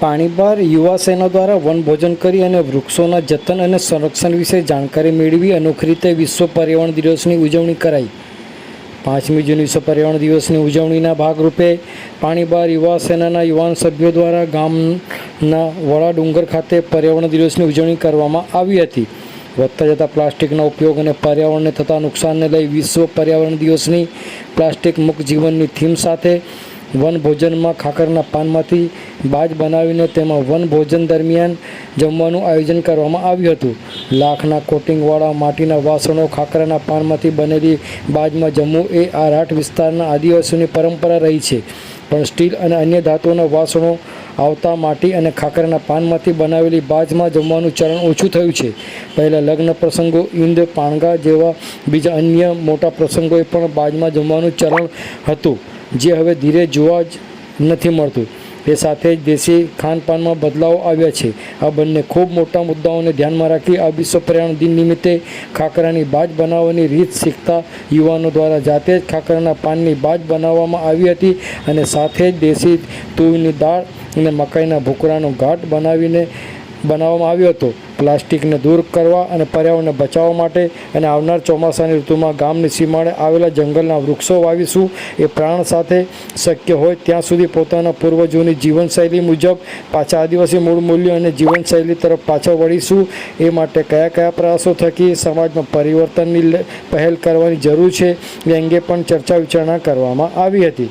પાણીબાર યુવા સેના દ્વારા વનભોજન કરી અને વૃક્ષોના જતન અને સંરક્ષણ વિશે જાણકારી મેળવી અનોખી રીતે વિશ્વ પર્યાવરણ દિવસની ઉજવણી કરાઈ. પાંચમી જૂન વિશ્વ પર્યાવરણ દિવસની ઉજવણીના ભાગરૂપે પાણીબાર યુવા સેનાના યુવાન સભ્યો દ્વારા ગામના વડા ડુંગર ખાતે પર્યાવરણ દિવસની ઉજવણી કરવામાં આવી હતી. વધતા જતા પ્લાસ્ટિકના ઉપયોગ અને પર્યાવરણને થતા નુકસાનને લઈ વિશ્વ પર્યાવરણ દિવસની પ્લાસ્ટિક મુક્ત જીવનની થીમ સાથે વનભોજનમાં ખાખરના પાનમાંથી બાજ બનાવીને તેમાં વનભોજન દરમિયાન જમવાનું આયોજન કરવામાં આવ્યું હતું. લાખના કોટિંગવાળા માટીના વાસણો ખાખરાના પાનમાંથી બનેલી બાજમાં જમવું એ આ રાઠ વિસ્તારના આદિવાસીઓની પરંપરા રહી છે. પણ સ્ટીલ અને અન્ય ધાતુઓના વાસણો આવતા માટી અને ખાખરાના પાનમાંથી બનાવેલી બાજમાં જમવાનું ચરણ ઓછું થયું છે. પહેલાં લગ્ન પ્રસંગો, ઈંદ, પાણગા જેવા બીજા અન્ય મોટા પ્રસંગોએ પણ બાજમાં જમવાનું ચરણ હતું. જે હવે ધીરે જોવા જ નથી મળતું. એ સાથે જ દેશી ખાનપાનમાં બદલાવ આવ્યા છે. આ બંને ખૂબ મોટા મુદ્દાઓને ધ્યાનમાં રાખી આ વિશ્વ પર્યાવરણ દિન નિમિત્તે ખાખરાની બાજ બનાવવાની રીત શીખતા યુવાનો દ્વારા જાતે જ ખાખરાના પાનની બાજ બનાવવામાં આવી હતી અને સાથે જ દેશી તુવેરની દાળ અને મકાઈના ભૂકરાનો ઘાટ બનાવીને બનાવવામાં આવ્યો હતો. પ્લાસ્ટિકને દૂર કરવા અને પર્યાવરણને બચાવવા માટે અને આવનાર ચોમાસાની ઋતુમાં ગામની સીમાડે આવેલા જંગલના વૃક્ષો વાવીશું એ પ્રાણ સાથે શક્ય હોય ત્યાં સુધી પોતાના પૂર્વજોની જીવનશૈલી મુજબ પાછા આદિવાસી મૂળ મૂલ્યો અને જીવનશૈલી તરફ પાછા વળીશું. એ માટે કયા કયા પ્રયાસો થકી સમાજમાં પરિવર્તનની પહેલ કરવાની જરૂર છે એ અંગે પણ ચર્ચા વિચારણા કરવામાં આવી હતી.